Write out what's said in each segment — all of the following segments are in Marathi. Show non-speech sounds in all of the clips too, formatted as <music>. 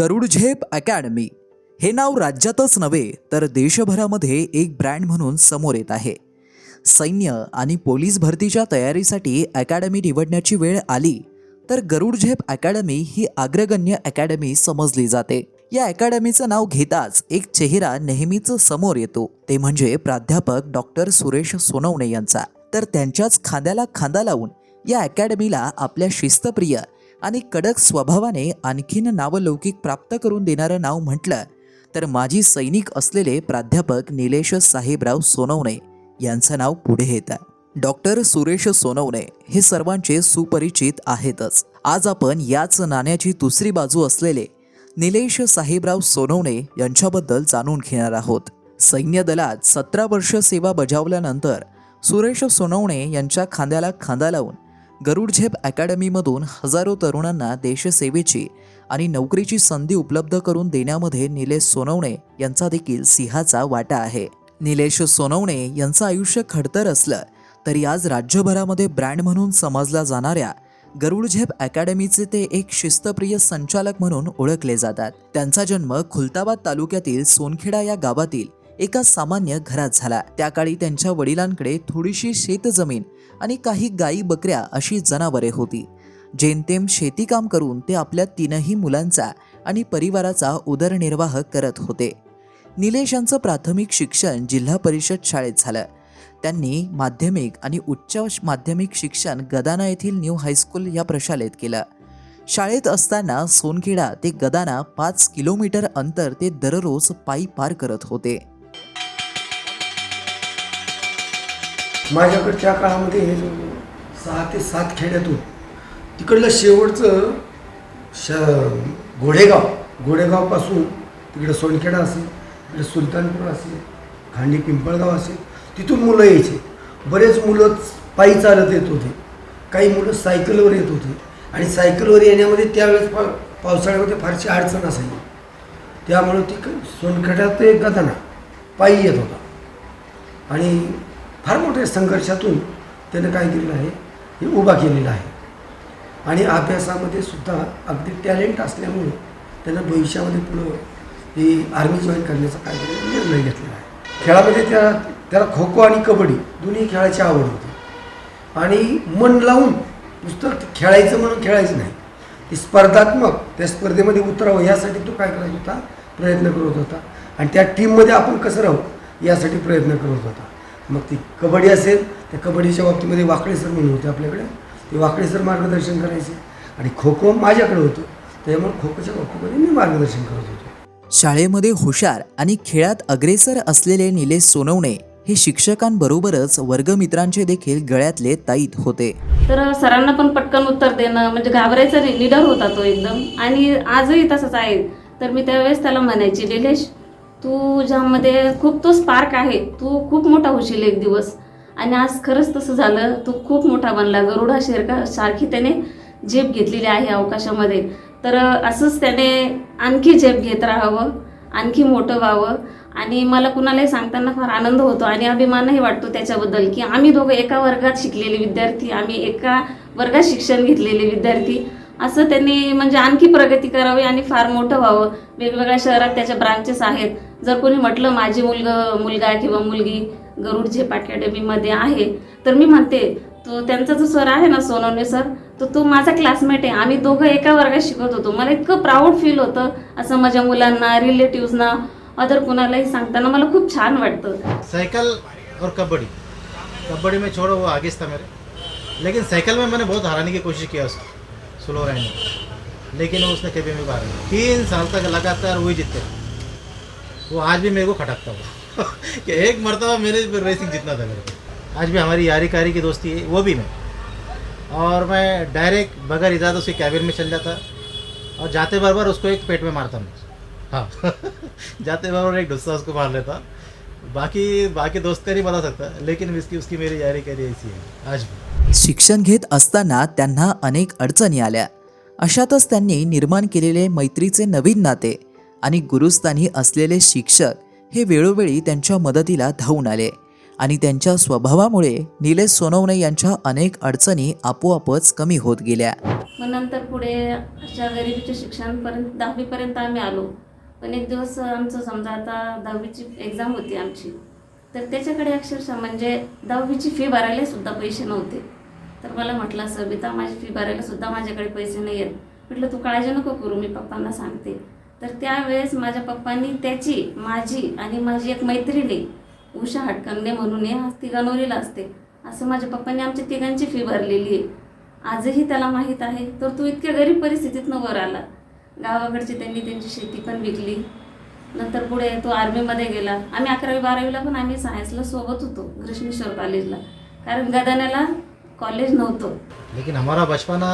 गरुडझेप अकॅडमी. हे नाव राज्यातच नव्हे तर देशभरामध्ये एक ब्रँड म्हणून समोर येत आहे. सैन्य आणि पोलीस भरतीच्या तयारीसाठी अकॅडमी निवडण्याची वेळ आली तर गरुडझेप अकॅडमी ही अग्रगण्य अकॅडमी समजली जाते. या अकॅडमीचं नाव घेताच एक चेहरा नेहमीच समोर येतो ते म्हणजे प्राध्यापक डॉक्टर सुरेश सोनवणे यांचा. तर त्यांच्याच खांद्याला खांदा लावून या अकॅडमीला आपल्या शिस्तप्रिय आणि कडक स्वभावाने आणखीन नावलौकिक प्राप्त करून देणारं नाव म्हटलं तर माजी सैनिक असलेले प्राध्यापक निलेश साहेबराव सोनवणे यांचं नाव पुढे येतं. डॉक्टर सुरेश सोनवणे हे सर्वांचे सुपरिचित आहेतच. आज आपण याच नाण्याची दुसरी बाजू असलेले निलेश साहेबराव सोनवणे यांच्याबद्दल जाणून घेणार आहोत. सैन्य दलात सतरा वर्ष सेवा बजावल्यानंतर सुरेश सोनवणे यांच्या खांद्याला खांदा लावून गरुडझेप अकॅडमीमधून हजारो तरुणांना देशसेवेची आणि नोकरीची संधी उपलब्ध करून देण्यामध्ये निलेश सोनवणे यांचा देखील सिंहाचा वाटा आहे. निलेश सोनवणे यांचं आयुष्य खडतर असलं तरी आज राज्यभरामध्ये ब्रँड म्हणून समजल्या जाणाऱ्या गरुडझेप अकॅडमीचे ते एक शिस्तप्रिय संचालक म्हणून ओळखले जातात. त्यांचा जन्म खुलताबाद तालुक्यातील सोनखेडा या गावातील एका सामान्य घरात झाला. त्या काळी त्यांच्या वडिलांकडे थोडीशी शेतजमीन आणि काही गायी बकऱ्या अशी जनावरे होती. जेमतेम शेतीकाम करून ते आपल्या तीनही मुलांचा आणि परिवाराचा उदरनिर्वाह करत होते. निलेश यांचं प्राथमिक शिक्षण जिल्हा परिषद शाळेत झालं. त्यांनी माध्यमिक आणि उच्च माध्यमिक शिक्षण गदाना येथील न्यू हायस्कूल या प्रशालेत केलं. शाळेत असताना सोनखेडा ते गदाना पाच किलोमीटर अंतर ते दररोज पायी पार करत होते. माझ्याकडच्या काळामध्ये हे सहा ते सात खेड्यातून तिकडलं शेवटचं श घोडेगाव घोडेगावपासून तिकडे सोनखेडा असेल तिकडे सुलतानपूर असेल खांडी पिंपळगाव असेल तिथून मुलं यायचे. बरेच मुलं पायी चालत येत होते. काही मुलं सायकलवर येत होते. आणि सायकलवर येण्यामध्ये त्यावेळेस पा पावसाळ्यामध्ये फारशी अडचण असायची. त्यामुळं ती सोनखेड्यात एक ते गदाना पायी येत होता. आणि फार मोठ्या संघर्षातून त्यानं काय केलेलं आहे? हे उभा केलेला आहे. आणि अभ्यासामध्ये सुद्धा अगदी टॅलेंट असल्यामुळे त्यानं भविष्यामध्ये पुढं ही आर्मी जॉईन करण्याचा काय निर्णय घेतलेला आहे. खेळामध्ये त्या त्याला खो खो आणि कबड्डी दोन्ही खेळायची आवड होती. आणि मन लावून नुसतं खेळायचं म्हणून खेळायचं नाही. ते स्पर्धात्मक त्या स्पर्धेमध्ये उतरावं यासाठी तो काय करत होता? प्रयत्न करत होता. आणि त्या टीममध्ये आपण कसं राहू? यासाठी प्रयत्न करत होता. मग ती कबड्डी असेल त्या कबड्डीच्या बाबतीमध्ये वाकळे सर म्हणून होते आपल्याकडे. ते वाकळे सर मार्गदर्शन करायचे. आणि खो खो माझ्याकडे होतं. त्यामुळे खो खोच्या बाबतीमध्ये मी मार्गदर्शन करत होतो. शाळेमध्ये हुशार आणि खेळात अग्रेसर असलेले निलेश सोनवणे हे शिक्षकांबरोबरच वर्गमित्रांचे देखील गळ्यातले ताईत होते. तर सरांना पण पटकन उत्तर देणं म्हणजे घाबरायचा नाही निडर होता तो एकदम. आणि आजही तसंच आहे. तर मी त्यावेळेस त्याला म्हणायची निलेश तू ज्यामध्ये खूप तो स्पार्क आहे तू खूप मोठा होशील एक दिवस. आणि आज खरंच तसं झालं तू खूप मोठा बनला. गरुडा शेरका सारखी त्याने झेप घेतलेली आहे अवकाशामध्ये. तर असंच त्याने आणखी झेप घेत राहावं आणखी मोठं व्हावं. आणि मला कुणालाही सांगताना फार आनंद होतो आणि अभिमानही वाटतो त्याच्याबद्दल की आम्ही दोघं एका वर्गात शिकलेले विद्यार्थी आम्ही एका वर्गात शिक्षण घेतलेले विद्यार्थी. असं त्यांनी म्हणजे आणखी प्रगती करावी आणि फार मोठं व्हावं. वेगवेगळ्या शहरात त्याच्या ब्रांचेस आहेत. जर कोणी म्हटलं माझी मुलगा मुलगा किंवा मुलगी गरुड झेप अकॅडमीमध्ये आहे तर मी म्हणते तो त्यांचा जो सर आहे ना सोनवणे सर तो तो माझा क्लासमेट आहे. आम्ही दोघं एका वर्गात शिकत होतो. मला इतकं प्राऊड फील होतं. असं माझ्या मुलांना रिलेटिव्हजना अदर कुणालाही सांगताना मला खूप छान वाटतं. साइकिल और कबड्डी. कबड्डी में छोड़ो वो आगे था मेरे. लेकिन साइकिल में मैंने बहुत हराने की कोशिश किया उसको स्लो रहने लेकिन उसने कभी मेरे. बाहर तीन साल तक लगातार वही जीते. वो आज भी मेरे को खटकता वो। कि एक मरतबा मेरे रेसिंग जीतना था मेरे को आज भी हमारी यारी कारी की दोस्ती है वो भी मैं और मैं डायरेक्ट बगैर इजाज़त उसके कैबिन में चल जाता और जाते बार बार उसको एक पेट में मारता मैं। हाँ। <laughs> जाते बार बार एक ढुस्सा उसको मार लेता। बाकी बाकी दोस्त का नहीं बता सकता लेकिन इसकी उसकी मेरी यारी करी ऐसी है आज भी। शिक्षण घेत असताना त्यांना अनेक अडचणी आल्या. अशातच त्यांनी निर्माण केलेले मैत्रीचे नवीन नाते आणि गुरुस्थानी असलेले शिक्षक हे वेळोवेळी त्यांच्या मदतीला धावून आले. आणि त्यांच्या स्वभावामुळे निलेश सोनवणे यांच्या अनेक अडचणी आपोआपच कमी होत गेल्या. मग नंतर पुढे अशा गरिबीच्या शिक्षणपर्यंत दहावीपर्यंत आम्ही आलो. पण एक दिवस आमचं समजा आता दहावीची एक्झाम होती आमची. तर त्याच्याकडे अक्षरशः म्हणजे दहावीची फी भरायला सुद्धा पैसे नव्हते. तर मला म्हटलं सबिता माझी फी भरायला सुद्धा माझ्याकडे पैसे नाही आहेत म्हटलं तू काळजी नको करू मी पप्पांना सांगते. तर त्यावेळेस माझ्या पप्पांनी त्याची माझी आणि माझी एक मैत्रिणी उषा हटकंदे म्हणून आहे तिघानोरीला असते. असं माझ्या पप्पांनी आमच्या तिघांची फी भरलेली आहे. आजही त्याला माहीत आहे. तर तू इतक्या गरीब परिस्थितीतनं वर आला. गावाकडची त्यांनी त्यांची शेती पण विकली. नंतर पुढे तो आर्मीमध्ये गेला. आम्ही अकरावी बारावीला पण आम्ही सायन्सला सोबत होतो ग्रीष्मेश्वर कॉलेजला कारण गदाण्याला कॉलेज नव्हतं. लेकिन हमारा बचपना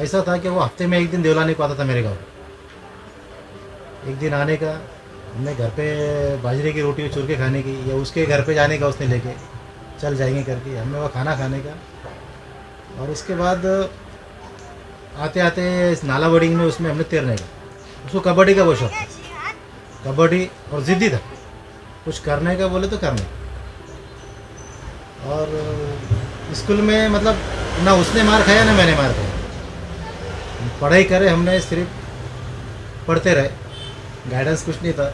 ऐसा था कि वो हफ्ते में एक दिन देवला को आता था मेरे गाँव. एक दिन आने का, हमने घर पे बाजरे की रोटी चूर के खाने की, या उसके घर पे जाने का उसने लेके चल जाएँगे करके, हमने वह खाना खाने का। और इसके बाद आते आते इस नाला बडिंग में उसमें हमने तैरने का। उसको कबड्डी का वो शौक था। कबड्डी और ज़िद्दी था। कुछ करने का बोले तो करने। और स्कूल में मतलब ना उसने मार खाया, ना मैंने मार खाया। पढ़ाई करे हमने, सिर्फ़ पढ़ते रहे। गाइडेंस कुछ नहीं था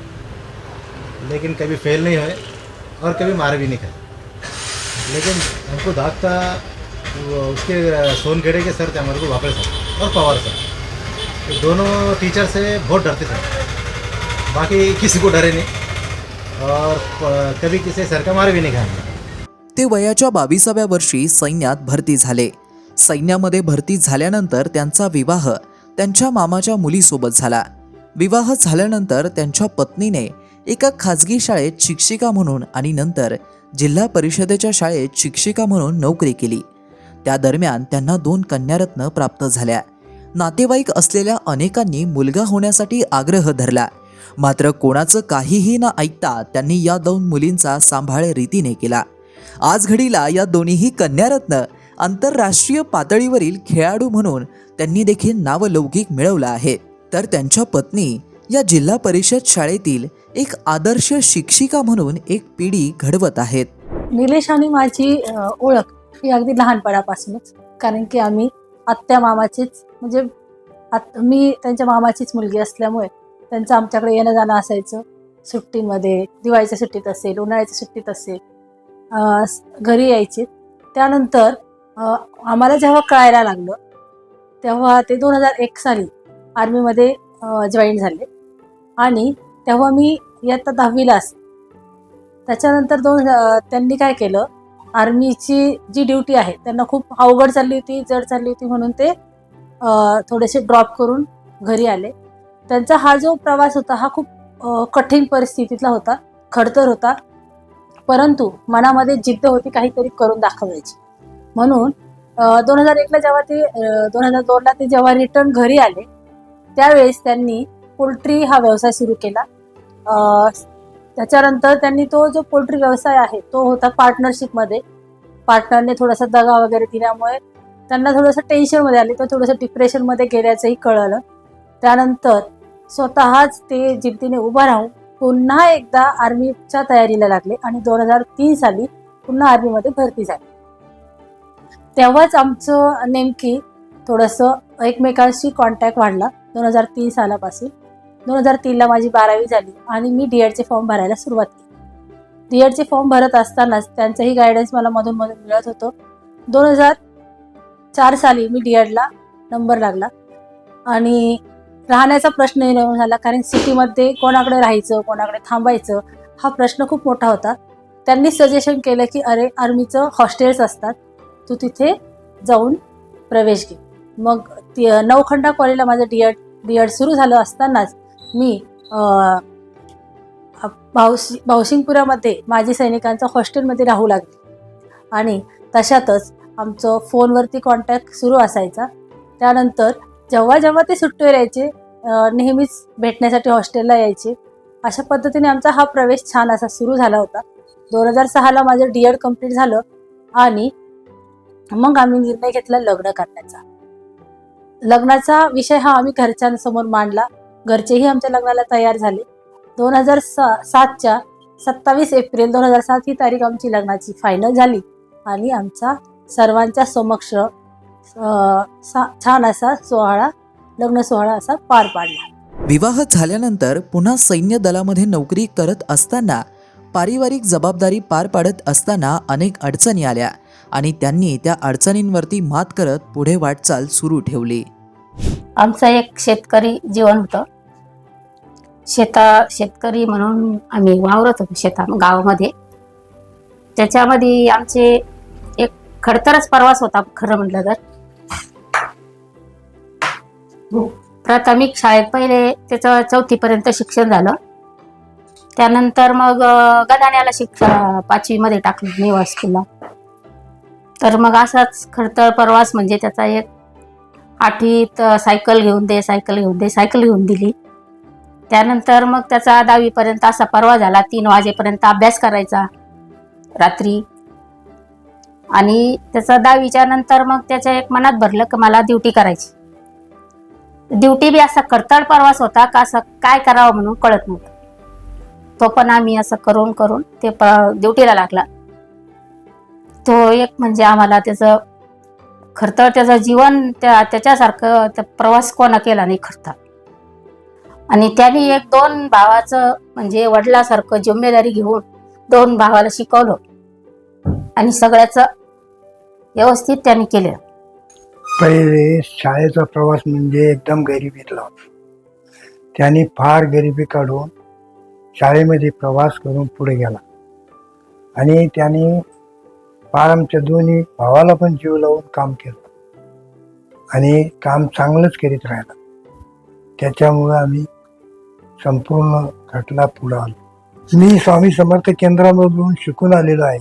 लेकिन कभी फेल नहीं हुए और कभी मार भी नहीं खाए। लेकिन हमको दाग था उसके सोनगढ़े के सर थे हमारे को वापस सर और पवार सर तो दोनों टीचर से बहुत डरते थे। बाकी किसी को डरे नहीं और कभी किसी सर का मार भी नहीं खाए ते वयाच्या बावीसाव्या वर्षी सैन्यात भरती झाले. सैन्यामध्ये भरती झाल्यानंतर त्यांचा विवाह त्यांच्या मामाच्या मुलीसोबत झाला. विवाह झाल्यानंतर त्यांच्या पत्नीने एका खाजगी शाळेत शिक्षिका म्हणून आणि नंतर जिल्हा परिषदेच्या शाळेत शिक्षिका म्हणून नोकरी केली. त्या दरम्यान त्यांना दोन कन्यारत्न प्राप्त झाल्या. नातेवाईक असलेल्या अनेकांनी मुलगा होण्यासाठी आग्रह धरला. मात्र कोणाचं काहीही न ऐकता त्यांनी या दोन मुलींचा सांभाळ रीतीने केला. आज घडीला या दोन्हीही कन्यारत्न आंतरराष्ट्रीय पातळीवरील खेळाडू म्हणून त्यांनी देखील नावलौकिक मिळवलं आहे. तर त्यांच्या पत्नी या जिल्हा परिषद शाळेतील एक आदर्श शिक्षिका म्हणून एक पिढी घडवत आहेत. निलेश आणि माझी ओळख ही अगदी लहानपणापासूनच. कारण की आम्ही आत्या मामाचीच म्हणजे आत मी त्यांच्या मामाचीच मुलगी असल्यामुळे त्यांचं आमच्याकडे येणं जाणं असायचं. सुट्टीमध्ये दिवाळीच्या सुट्टीत असेल उन्हाळ्याच्या सुट्टीत असेल घरी यायचे. त्यानंतर आम्हाला जेव्हा कळायला लागलं तेव्हा ते दोन हजार एक साली आर्मीमध्ये जॉईन झाले. आणि तेव्हा मी इयत्ता दहावीला असे त्याच्यानंतर दोन त्यांनी काय केलं आर्मीची जी ड्युटी आहे त्यांना खूप अवघड चालली होती जड चालली होती म्हणून ते थोडेसे ड्रॉप करून घरी आले. त्यांचा हा जो प्रवास होता हा खूप कठीण परिस्थितीतला होता खडतर होता. परंतु मनामध्ये जिद्द होती काहीतरी करून दाखवायची. म्हणून दोन हजार एकला जेव्हा ते दोन हजार दोनला ते जेव्हा रिटर्न घरी आले त्यावेळेस त्यांनी पोल्ट्री हा व्यवसाय सुरू केला. त्याच्यानंतर त्यांनी तो जो पोल्ट्री व्यवसाय आहे तो होता पार्टनरशिपमध्ये पार्टनरने थोडासा दगा वगैरे दिल्यामुळे त्यांना थोडंसं टेन्शनमध्ये आले तर थोडंसं डिप्रेशनमध्ये गेल्याचंही कळलं. त्यानंतर स्वतःच ते जिद्दीने उभं राहून पुन्हा एकदा आर्मीच्या तयारीला लागले आणि दोन हजार तीन साली पुन्हा आर्मीमध्ये भरती झाली. तेव्हाच आमचं नेमकी थोडंसं एकमेकांशी कॉन्टॅक्ट वाढला. दोन हजार तीन सालापासून. दोन हजार तीनला माझी बारावी झाली आणि मी डी एडचे फॉर्म भरायला सुरुवात केली. डी एडचे फॉर्म भरत असतानाच त्यांचंही गायडन्स मला मधून मधून मिळत होतं. दोन हजार चार साली मी डी एडला नंबर लागला. आणि राहण्याचा प्रश्न निर्माण झाला कारण सिटीमध्ये कोणाकडे राहायचं कोणाकडे थांबायचं हा प्रश्न खूप मोठा होता. त्यांनी सजेशन केलं की अरे आर्मीचं हॉस्टेल्स असतात. तू तिथे जाऊन प्रवेश घे. मग ती नवखंडा कॉलेजला माझं डी एड डी एड सुरू झालं असतानाच मी भावशी भावशिंगपुरामध्ये माजी सैनिकांचं हॉस्टेलमध्ये राहू लागले. आणि तशातच आमचं फोनवरती कॉन्टॅक्ट सुरू असायचा. त्यानंतर जेव्हा जेव्हा ते सुट्टीवर यायचे नेहमीच भेटण्यासाठी हॉस्टेलला यायचे अशा पद्धतीने आमचा हा प्रवेश छान असा सुरू झाला होता. दोन हजार सहाला माझं डी एड कंप्लीट झालं आणि मग आम्ही निर्णय घेतला लग्न करण्याचा. लग्नाचा विषय हा आम्ही घरच्यांसमोर मांडला. घरचेही आमच्या लग्नाला तयार झाले. दोन हजार सा सातच्या सत्तावीस एप्रिल दोन हजार सात ही तारीख आमची लग्नाची फायनल झाली. आणि आमचा सर्वांच्या समक्ष सा- छान असा सोहळा लग्न सोहळा असा पार पाडला. विवाह झाल्यानंतर पुन्हा सैन्य दलामध्ये नोकरी करत असताना पारिवारिक जबाबदारी पार पाडत असताना अनेक अडचणी आल्या. आणि त्यांनी त्या अडचणींवरती मात करत पुढे वाटचाल सुरू ठेवली. आमचं एक शेतकरी जीवन होतं. शेता शेतकरी म्हणून आम्ही वावरत होतो शेता गावामध्ये. त्याच्यामध्ये आमचे एक खडतरच प्रवास होता खरं म्हटलं तर. प्राथमिक शाळेत पहिले त्याचं चौथीपर्यंत शिक्षण झालं. त्यानंतर मग गदाण्याला शिक्षण पाचवीमध्ये टाकलं नेवा स्कूलला. तर मग असाच खडतर प्रवास म्हणजे त्याचा एक आठवीत सायकल घेऊन दे सायकल घेऊन दे सायकल घेऊन दिली. त्यानंतर मग त्याचा दहावीपर्यंत असा परवा झाला तीन वाजेपर्यंत अभ्यास करायचा रात्री. आणि त्याचा दहावीच्या नंतर मग त्याच्या एक मनात भरलं की मला ड्युटी करायची. ड्युटी बी असा खडतळ प्रवास होता का असं काय करावं म्हणून कळत नव्हतं. तो पण आम्ही असं करून करून ते प ड्युटीला लागला. तो एक म्हणजे आम्हाला त्याचं खर तर त्याचं जीवन त्या त्याच्यासारखं त्या प्रवास कोणा केला नाही खरं आणि त्याने एक दोन भावाचं म्हणजे वडिलासारखं जिम्मेदारी घेऊन दोन भावाला शिकवलं. आणि सगळ्याचं व्यवस्थित त्याने केलं पहिले शाळेचा प्रवास म्हणजे एकदम गरिबीतला होता. त्यांनी फार गरिबी काढून शाळेमध्ये प्रवास करून पुढे गेला. आणि त्यांनी फार आमच्या दोन्ही भावाला पण जीव लावून काम केलं. आणि काम चांगलंच करीत राहिलं. त्याच्यामुळं आम्ही संपूर्ण खटला पुढं आलो. मी स्वामी समर्थ केंद्रामधून शिकून आलेलो आहे.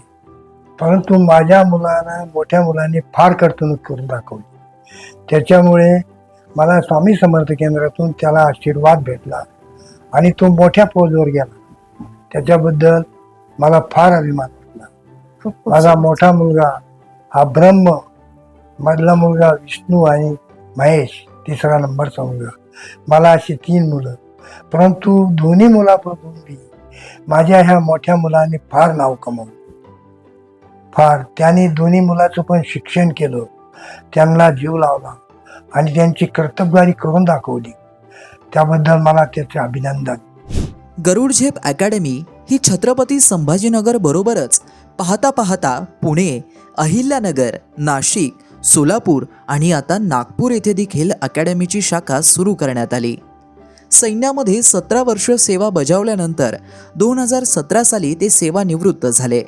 परंतु माझ्या मुलांना मोठ्या मुलांनी फार कर्तणूक करून दाखवली. त्याच्यामुळे मला स्वामी समर्थ केंद्रातून त्याला आशीर्वाद भेटला आणि तो मोठ्या पोजवर गेला. त्याच्याबद्दल मला फार अभिमान. खूप माझा मोठा मुलगा हा ब्रह्म मधला मुलगा विष्णू आणि महेश तिसरा नंबरचा मुलगा. मला अशी तीन मुलं. परंतु दोन्ही मुलापासून बी माझ्या ह्या मोठ्या मुलाने फार नाव कमवलं. फार. त्यांनी दोन्ही मुलाचं पण शिक्षण केलं. त्यांना जीव लावला आणि त्यांची कर्तबगारी करून दाखवली. त्याबद्दल मला त्याचे अभिनंदन. गरुड झेप अकॅडमी ही छत्रपती संभाजीनगर बरोबरच पाहता पाहता पुणे अहिल्यानगर नाशिक सोलापूर आणि आता नागपूर येथे देखील अकॅडमीची शाखा सुरू करण्यात आली. सैन्यामध्ये सतरा वर्ष सेवा बजावल्यानंतर दोन हजार सतरा साली ते सेवानिवृत्त झाले.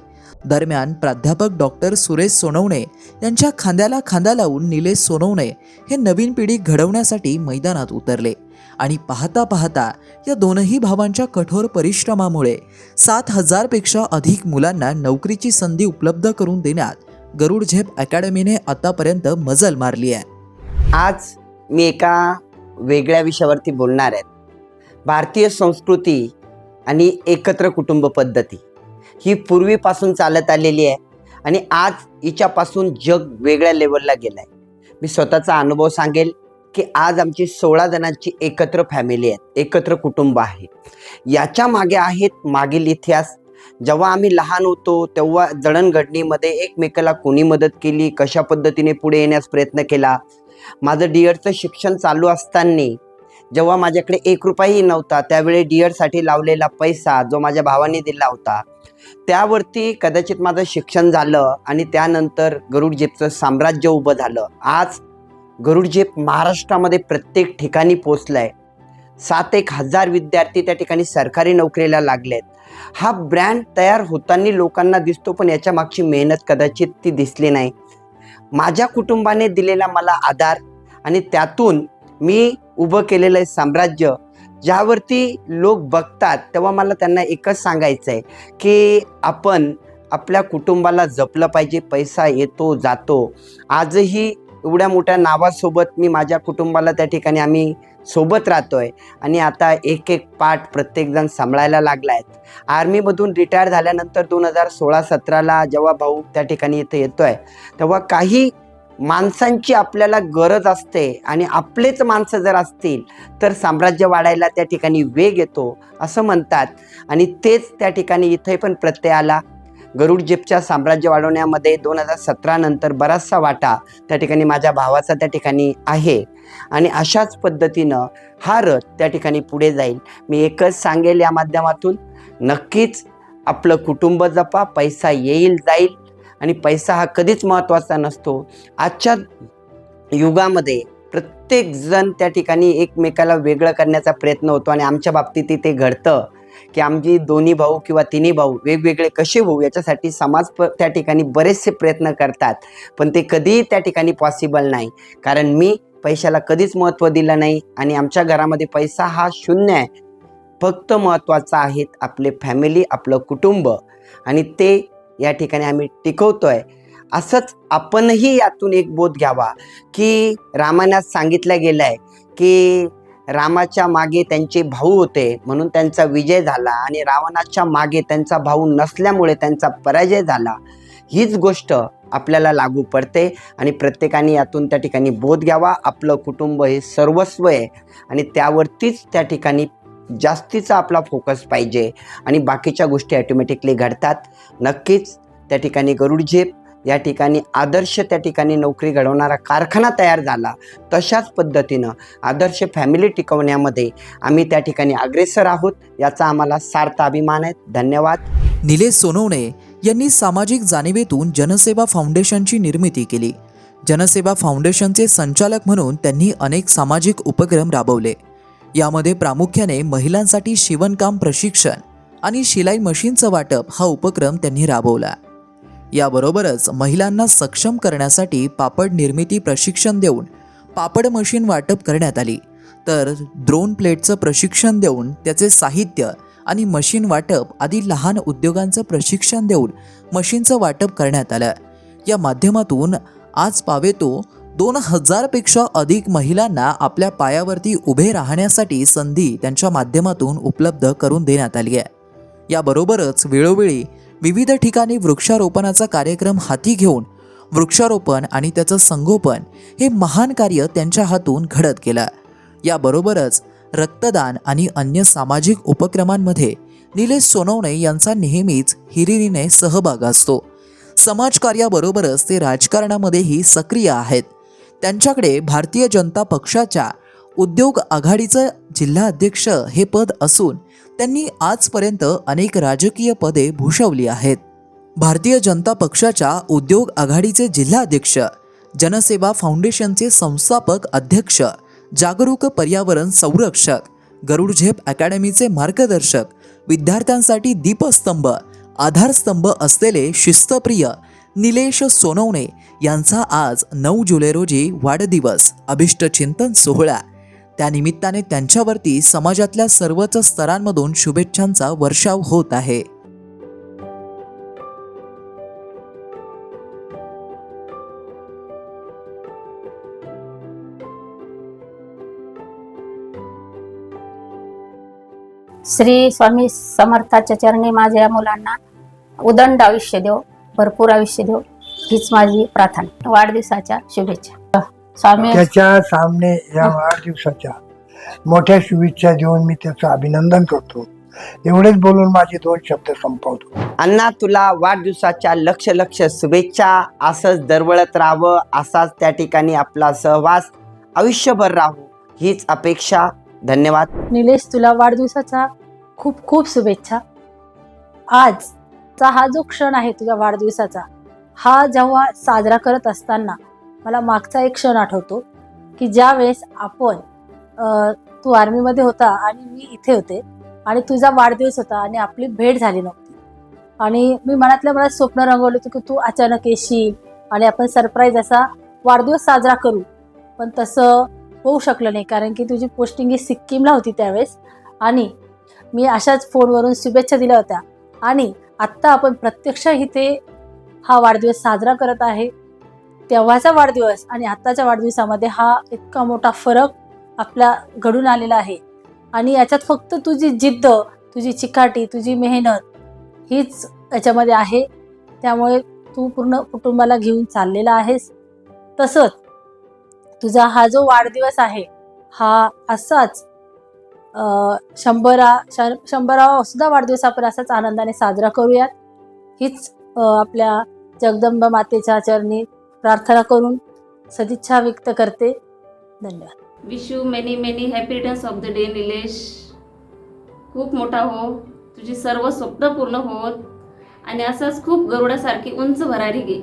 दरम्यान प्राध्यापक डॉक्टर सुरेश सोनवणे यांच्या खांद्याला खांदा लावून निलेश सोनवणे हे नवीन पिढी घडवण्यासाठी मैदानात उतरले. आणि पाहता पाहता या दोनही भावांच्या कठोर परिश्रमामुळे सात हजारपेक्षा अधिक मुलांना नोकरीची संधी उपलब्ध करून देण्यात गरुड झेप अकॅडमीने आतापर्यंत मजल मारली आहे. आज मी एका वेगळ्या विषयावरती बोलणार आहे. भारतीय संस्कृती आणि एकत्र कुटुंब पद्धती ही पूर्वीपासून चालत आलेली आहे आणि आज हिच्यापासून जग वेगळ्या लेवलला गेलं आहे मी स्वतःचा अनुभव सांगेल. की आज आमची सोळा जणांची एकत्र फॅमिली आहे एकत्र कुटुंब आहे. याच्या मागे आहेत मागील इतिहास. जेव्हा आम्ही लहान होतो तेव्हा जडणघडणीमध्ये एकमेकाला कोणी मदत केली कशा पद्धतीने पुढे येण्यास प्रयत्न केला? माझं डिअरचं शिक्षण चालू असताना जेव्हा माझ्याकडे एक रुपयाही नव्हता त्यावेळी डिअरसाठी लावलेला पैसा जो माझ्या भावाने दिला होता त्यावरती कदाचित माझं शिक्षण झालं आणि त्यानंतर गरुड साम्राज्य उभं झालं. आज गरुडजेप महाराष्ट्रामध्ये प्रत्येक ठिकाणी पोचलं आहे सात एक हजार विद्यार्थी त्या ठिकाणी सरकारी नोकरीला लागले आहेत हा ब्रँड तयार होताना लोकांना दिसतो पण याच्या मागची मेहनत कदाचित ती दिसली नाही. माझ्या कुटुंबाने दिलेला मला आधार आणि त्यातून मी उभं केलेलं आहे साम्राज्य. ज्यावरती लोक बघतात तेव्हा मला त्यांना एकच सांगायचं आहे की आपण आपल्या कुटुंबाला जपलं पाहिजे पैसा येतो जातो. आजही एवढ्या मोठ्या नावासोबत मी माझ्या कुटुंबाला त्या ठिकाणी आम्ही सोबत राहतो आहे आणि आता एक एक पाठ प्रत्येकजण सांभाळायला लागला आहेत आर्मीमधून रिटायर झाल्यानंतर दोन हजार सोळा सतराला जेव्हा भाऊ त्या ठिकाणी इथे येतो आहे तेव्हा काही माणसांची आपल्याला गरज असते आणि आपलेच माणसं जर असतील तर साम्राज्य वाढायला त्या ठिकाणी वेग येतो असं म्हणतात. आणि तेच त्या ठिकाणी इथे पण प्रत्यय आला गरुड जेपच्या साम्राज्य वाढवण्यामध्ये दोन हजार सतरा नंतर बराचसा वाटा त्या ठिकाणी माझ्या भावाचा त्या ठिकाणी आहे. आणि अशाच पद्धतीनं हा रथ त्या ठिकाणी पुढे जाईल. मी एकच सांगेल या माध्यमातून नक्कीच आपलं कुटुंब जपा पैसा येईल जाईल. आणि पैसा हा कधीच महत्त्वाचा नसतो. आजच्या युगामध्ये प्रत्येकजण त्या ठिकाणी एकमेकाला वेगळं करण्याचा प्रयत्न होतो आणि आमच्या बाबतीत ते घडतं. की आमची दोन्ही भाऊ किंवा तिन्ही भाऊ वेगवेगळे कसे होऊ याच्यासाठी समाज प त्या ठिकाणी बरेचसे प्रयत्न करतात. पण ते कधीही त्या ठिकाणी पॉसिबल नाही. कारण मी पैशाला कधीच महत्त्व दिलं नाही आणि आमच्या घरामध्ये पैसा हा शून्य आहे. फक्त महत्त्वाचा आहेत आपले फॅमिली आपलं कुटुंब. आणि ते या ठिकाणी आम्ही टिकवतो आहे असंच आपणही यातून एक बोध घ्यावा की रामायणात सांगितलं गेलं आहे की रामाच्या मागे त्यांचे भाऊ होते म्हणून त्यांचा विजय झाला आणि रावणाच्या मागे त्यांचा भाऊ नसल्यामुळे त्यांचा पराजय झाला. हीच गोष्ट आपल्याला लागू पडते आणि प्रत्येकाने यातून त्या ठिकाणी बोध घ्यावा. आपलं कुटुंब हे सर्वस्व आहे आणि त्यावरतीच त्या ठिकाणी जास्तीचा आपला फोकस पाहिजे. आणि बाकीच्या गोष्टी ॲटोमॅटिकली घडतात. नक्कीच त्या ठिकाणी गरुड झेप या ठिकाणी आदर्श त्या ठिकाणी नोकरी घडवणारा कारखाना तयार झाला. तशाच पद्धतीनं आदर्श फॅमिली टिकवण्यामध्ये आम्ही त्या ठिकाणी अग्रेसर आहोत याचा आम्हाला सार्थ अभिमान आहे. धन्यवाद. निलेश सोनवणे यांनी सामाजिक जाणीवेतून जनसेवा फाउंडेशनची निर्मिती केली. जनसेवा फाउंडेशनचे संचालक म्हणून त्यांनी अनेक सामाजिक उपक्रम राबवले. यामध्ये प्रामुख्याने महिलांसाठी शिवणकाम प्रशिक्षण आणि शिलाई मशीनचं वाटप हा उपक्रम त्यांनी राबवला. याबरोबरच महिलांना सक्षम करण्यासाठी पापड निर्मिती प्रशिक्षण देऊन पापड मशीन वाटप करण्यात आली. तर ड्रोन प्लेटचं प्रशिक्षण देऊन त्याचे साहित्य आणि मशीन वाटप आदी लहान उद्योगांचं प्रशिक्षण देऊन मशीनचं वाटप करण्यात आलं. या माध्यमातून आज पावेतो दोन हजारपेक्षा अधिक महिलांना आपल्या पायावरती उभे राहण्यासाठी संधी त्यांच्या माध्यमातून उपलब्ध करून देण्यात आली आहे. याबरोबरच वेळोवेळी विविध ठिकाणी वृक्षारोपणाचा कार्यक्रम हाती घेऊन वृक्षारोपण आणि त्याचं संगोपन हे महान कार्य त्यांच्या हातून घडत गेलं. याबरोबरच रक्तदान आणि अन्य सामाजिक उपक्रमांमध्ये निलेश सोनवणे यांचा नेहमीच हिरिरीने सहभाग असतो. समाजकार्याबरोबरच ते राजकारणामध्येही सक्रिय आहेत. त्यांच्याकडे भारतीय जनता पक्षाच्या उद्योग आघाडीचं जिल्हा अध्यक्ष हे पद असून त्यांनी आजपर्यंत अनेक राजकीय पदे भूषवली आहेत. भारतीय जनता पक्षाच्या उद्योग आघाडीचे जिल्हाध्यक्ष जनसेवा फाउंडेशनचे संस्थापक अध्यक्ष जागरूक पर्यावरण संरक्षक गरुडझेप अकॅडमीचे मार्गदर्शक विद्यार्थ्यांसाठी दीपस्तंभ आधारस्तंभ असलेले शिस्तप्रिय निलेश सोनवणे यांचा आज नऊ जुलै रोजी वाढदिवस. अभिष्टचिंतन सोहळा त्यानिमित्ताने त्यांच्यावरती समाजातल्या सर्वच स्तरांमधून शुभेच्छांचा वर्षाव होत आहे. श्री स्वामी समर्थाच्या चरणी माझ्या मुलांना उदंड आयुष्य देव भरपूर आयुष्य देव हीच माझी प्रार्थना. वाढदिवसाच्या शुभेच्छा. त्याच्या सामने या वाढदिवसाच्या मोठ्या शुभेच्छा देऊन मी त्याचं अभिनंदन करतो. एवढेच बोलून माझे दोन शब्द संपवतो. अण्णा तुला वाढदिवसाच्या लक्ष लक्ष शुभेच्छा. असंच दरवळत राहावं असाच त्या ठिकाणी आपला सहवास. आयुष्यभर राहू हीच अपेक्षा. धन्यवाद. निलेश तुला वाढदिवसाचा खूप खूप शुभेच्छा. आजचा हा जो क्षण आहे तुझ्या वाढदिवसाचा हा जेव्हा साजरा करत असताना मला मागचा एक क्षण आठवतो की ज्या वेळेस आपण तू आर्मीमध्ये होता आणि मी इथे होते आणि तुझा वाढदिवस होता आणि आपली भेट झाली नव्हती. आणि मी मनातल्या मनात स्वप्न रंगवलं होतं की तू अचानक येशील आणि आपण सरप्राईज असा वाढदिवस साजरा करू. पण तसं होऊ शकलं नाही कारण की तुझी पोस्टिंग ही सिक्कीमला होती त्यावेळेस आणि मी अशाच फोनवरून शुभेच्छा दिल्या होत्या. आणि आत्ता आपण प्रत्यक्ष इथे हा वाढदिवस साजरा करत आहे. तेव्हाचा वाढदिवस आणि आत्ताच्या वाढदिवसामध्ये हा इतका मोठा फरक आपला घडून आलेला आहे. आणि याच्यात फक्त तुझी जिद्द तुझी चिकाटी तुझी मेहनत हीच याच्यामध्ये आहे. त्यामुळे तू पूर्ण कुटुंबाला घेऊन चाललेला आहेस. तसंच तुझा हा जो वाढदिवस आहे हा असाच शंभरा शंभरावा सुद्धा वाढदिवस आपण असाच आनंदाने साजरा करूयात. हीच आपल्या जगदंब मातेच्या चरणी प्रार्थना करून सदिच्छा व्यक्त करते. धन्यवाद. Wish you many many happy returns of the day Nilesh खूप मोठा हो. तुझी सर्व स्वप्न पूर्ण होत. आणि असंच खूप गरुडासारखी उंच भरारी घे.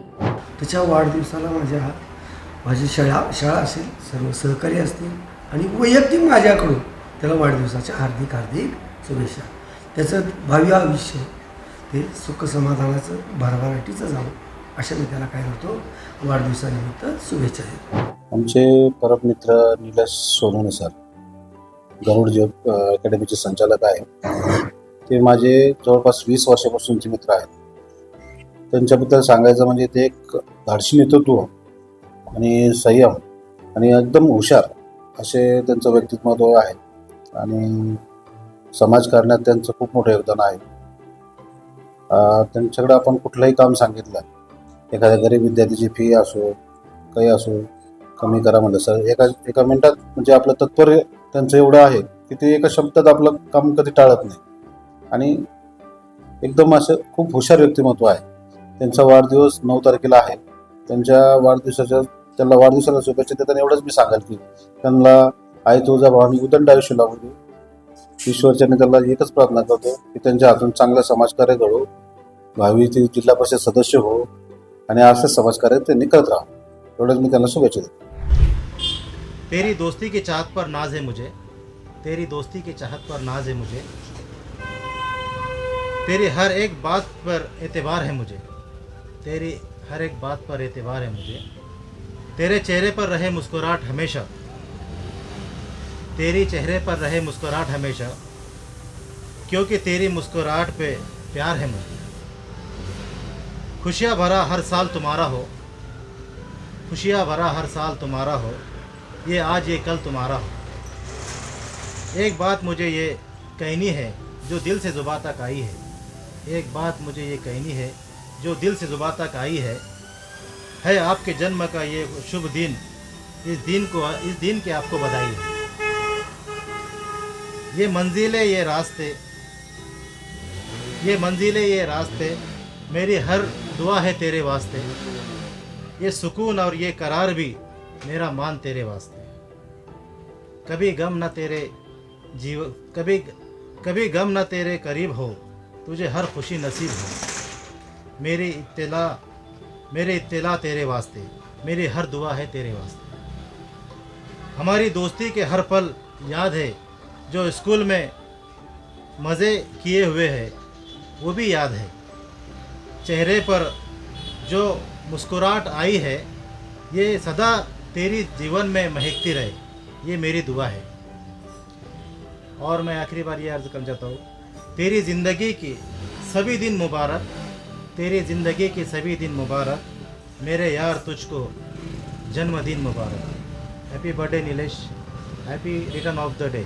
त्याच्या वाढदिवसाला माझ्या माझी शाळा शाळा असेल सर्व सहकारी असतील आणि वैयक्तिक माझ्याकडून त्याला वाढदिवसाच्या हार्दिक हार्दिक शुभेच्छा. त्याचं भावी आयुष्य ते सुख समाधानाचं भरभराटीचं जावं अशा मी त्याला काय करतो वाढदिवसानिमित्त शुभेच्छा देतो. आमचे परममित्र निलेश सोनवणे सर गरुड जॉब अकॅडमीचे संचालक आहे ते माझे जवळपास वीस वर्षापासूनचे मित्र आहेत. त्यांच्याबद्दल सांगायचं म्हणजे ते एक धाडशी नेतृत्व आणि संयम आणि एकदम हुशार असे त्यांचं व्यक्तिमत्व आहे. आणि समाजकारणात त्यांचं खूप मोठं योगदान आहे. त्यांच्याकडे आपण कुठलंही काम सांगितलं एखाद्या गरीब विद्यार्थ्याची फी असो काही असो कमी करा म्हणलं. सर एका एका मिनटात म्हणजे आपलं तत्पर त्यांचं एवढं आहे की ते एका शब्दात आपलं काम कधी टाळत नाही. आणि एकदम असं खूप हुशार व्यक्तिमत्व आहे. त्यांचा वाढदिवस नऊ तारखेला आहे. त्यांच्या वाढदिवसाच्या त्यांना वाढदिवसाला शुभेच्छा देताना एवढंच मी सांगाल की त्यांना आई तुळजा भावानी उदंड आयुष्य लावून दे. ईश्वरच्याने त्यांना एकच प्रार्थना करतो की त्यांच्या हातून चांगलं समाजकार्य घडो. भावी ते जिल्हा परिषद सदस्य हो. आणि असंच समाजकार्य त्यांनी करत राहा। एवढंच मी त्यांना शुभेच्छा देतो तेरी दोस्ती की चाहत पर नाज है मुझे। तेरी दोस्ती की चाहत पर नाज है मुझे। तेरी हर एक बात पर एतबार है मुझे। तेरी हर एक बात पर एतबार है मुझे। तेरे चेहरे पर रहे मुस्कुराहट हमेशा। तेरी चेहरे पर रहे मुस्कुराहट हमेशा। क्योंकि तेरी मुस्कुराहट पे प्यार है मुझे। खुशियाँ भरा हर साल तुम्हारा हो। खुशियाँ भरा हर साल तुम्हारा हो। ये आज, ये कल तुम्हारा हो। एक बात मुझे ये कहनी है, जो दिल से ज़ुबा तक आई है। एक बात मुझे ये कहनी है, जो दिल से ज़ुबा तक आई है है आपके जन्म का ये शुभ दिन। इस दिन को, इस दिन की आपको बधाई है। ये मंजिलें ये रास्ते। ये मंजिलें ये रास्ते। मेरी हर दुआ है तेरे वास्ते। ये सुकून और ये करार भी मेरा मान तेरे वास्ते। कभी गम न तेरे जीव, कभी कभी गम न तेरे करीब हो, तुझे हर खुशी नसीब हो। मेरी इत्तला, मेरे इत्तला तेरे वास्ते, मेरी हर दुआ है तेरे वास्ते। हमारी दोस्ती के हर पल याद है, जो स्कूल में मज़े किए हुए हैं, वो भी याद है। चेहरे पर जो मुस्कुराहट आई है, ये सदा तेरी जीवन में महकती रहे। ये मेरी दुआ है। और मैं आखिरी बार ये अर्ज़ करना चाहता हूँ, तेरी ज़िंदगी की सभी दिन मुबारक, तेरी ज़िंदगी की सभी दिन मुबारक, मेरे यार तुझको जन्मदिन मुबारक। Happy birthday Nilesh happy return of the day